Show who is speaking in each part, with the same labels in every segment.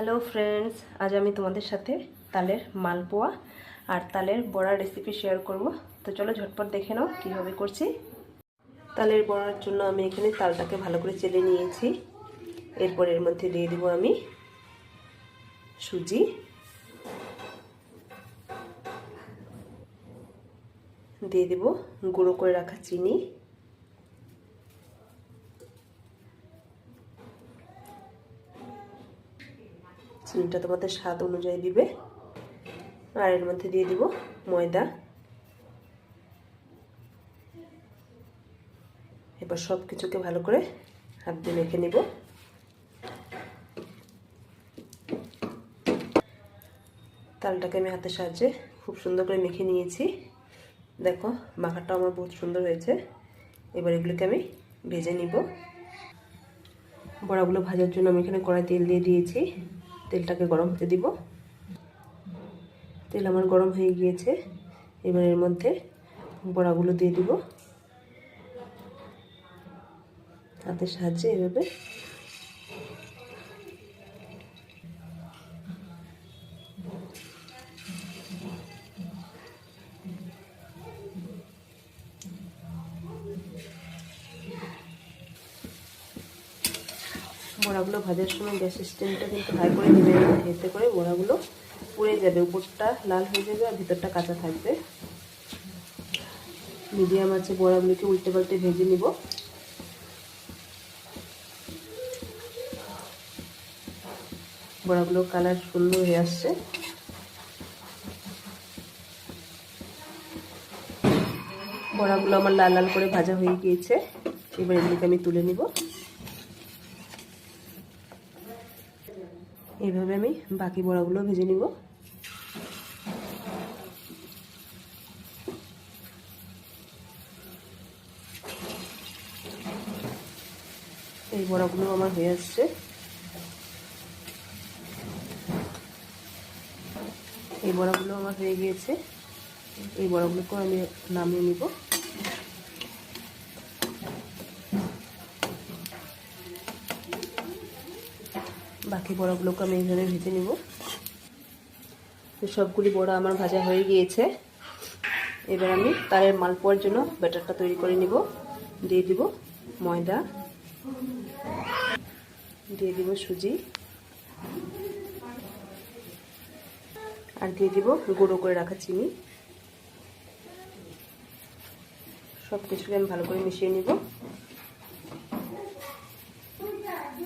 Speaker 1: Hello friends আজ আমি তোমাদের সাথে তালের মালপোয়া আর তালের বড়া রেসিপি শেয়ার করব। তো চলো ঝটপট দেখে নাও কীভাবে করছি। তালের বড়ার জন্য আমি এখানে তালটাকে ভালো করে চেলে নিয়েছি। এরপর এর মধ্যে দিয়ে দেবো আমি সুজি। দিয়ে দেব গুঁড়ো করে রাখা চিনি। চিনিটা তোমাদের স্বাদ অনুযায়ী দিবে। আর এর মধ্যে দিয়ে দিব ময়দা। এবার সব কিছুকে ভালো করে হাত দিয়ে মেখে নেব। তালটাকে আমি হাতের সাহায্যে খুব সুন্দর করে মেখে নিয়েছি। দেখো মাখাটা আমার বহুত সুন্দর হয়েছে। এবার এগুলোকে আমি ভেজে নিব। বড়াগুলো ভাজার জন্য আমি এখানে কড়াই তেল দিয়ে দিয়েছি। তেলটাকে গরম হতে দিব। তেল আমার গরম হয়ে গিয়েছে। এবার এর মধ্যে বড়াগুলো দিয়ে দিব। হাতের সাহায্যে এভাবে বড়াগুলো ভাজার সময় গ্যাসের স্টেমটা কিন্তু হাই করে দেবে এতে করে বড়াগুলো পুড়ে যাবে। উপরটা লাল হয়ে যাবে আর ভিতরটা কাঁচা থাকবে। মিডিয়াম আছে বড়াগুলোকে উল্টে পাল্টে ভেজে নিব। বড়াগুলো কালার সুন্দর হয়ে আসছে। বড়াগুলো আমার লাল লাল করে ভাজা হয়ে গিয়েছে। এবার এগুলোকে আমি তুলে নিব। এইভাবে আমি বাকি বড়াগুলো ভেজে নিব। এই বড়াগুলো আমার হয়ে আসছে। এই বড়াগুলো আমার হয়ে গিয়েছে। এই বড়াগুলোকেও আমি নামিয়ে নিব। বাকি বড়াগুলোকে আমি এইভাবে ভেজে নিব। তো সবগুলি বড়া আমার ভাজা হয়ে গিয়েছে। এবার আমি তারের মালপোয়ার জন্য ব্যাটারটা তৈরি করে নিব। দিয়ে দিব ময়দা। দিয়ে দিব সুজি। আর দিয়ে দিব গুঁড়ো করে রাখা চিনি। সব কিছুকে আমি ভালো করে মিশিয়ে নিব।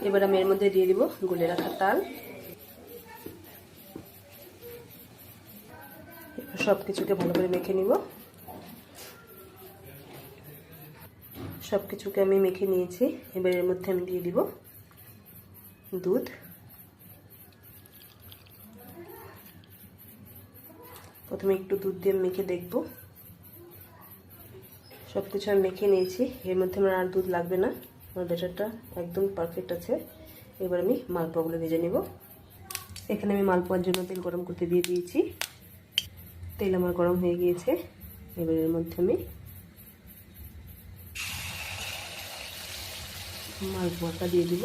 Speaker 1: এবার আমি এর মধ্যে দিয়ে দিব গুলে রাখা তাল। সব কিছুকে ভালো করে মেখে নিব। সব কিছুকে আমি মেখে নিয়েছি। এবার এর মধ্যে আমি দিয়ে দিব দুধ। প্রথমে একটু দুধ দিয়ে মেখে দেখব। সব কিছু আমি মেখে নিয়েছি। এর মধ্যে আমার আর দুধ লাগবে না। আমার ব্যাটারটা একদম পারফেক্ট আছে। এবার আমি মালপোয়াগুলো ভেজে নেব। এখানে আমি মালপোয়ার জন্য তেল গরম করতে দিয়ে দিয়েছি। তেল আমার গরম হয়ে গিয়েছে। এবার এর মধ্যে আমি মালপোয়াটা দিয়ে দিব।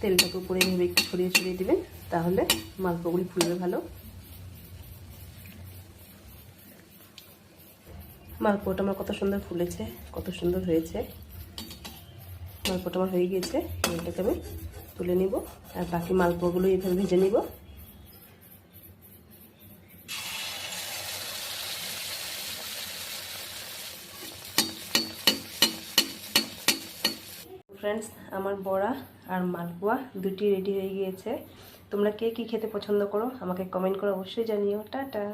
Speaker 1: তেলটাকে উপরে এভাবে একটু ছড়িয়ে ছড়িয়ে দেবেন, তাহলে মালপোয়াগুলি ফুলবে ভালো। মালপোয়াটা আমার কত সুন্দর ফুলেছে, কত সুন্দর হয়েছে। মালপোয়াটা আমার হয়ে গিয়েছে এটাকে আমি তুলে নিব, আর বাকি মালপোয়াগুলো এইভাবে ভেজে নিব। ফ্রেন্ডস আমার বড়া আর মালপোয়া দুটি রেডি হয়ে গিয়েছে। তোমরা কে কী খেতে পছন্দ করো, আমাকে কমেন্ট করে অবশ্যই জানিও। টাটা!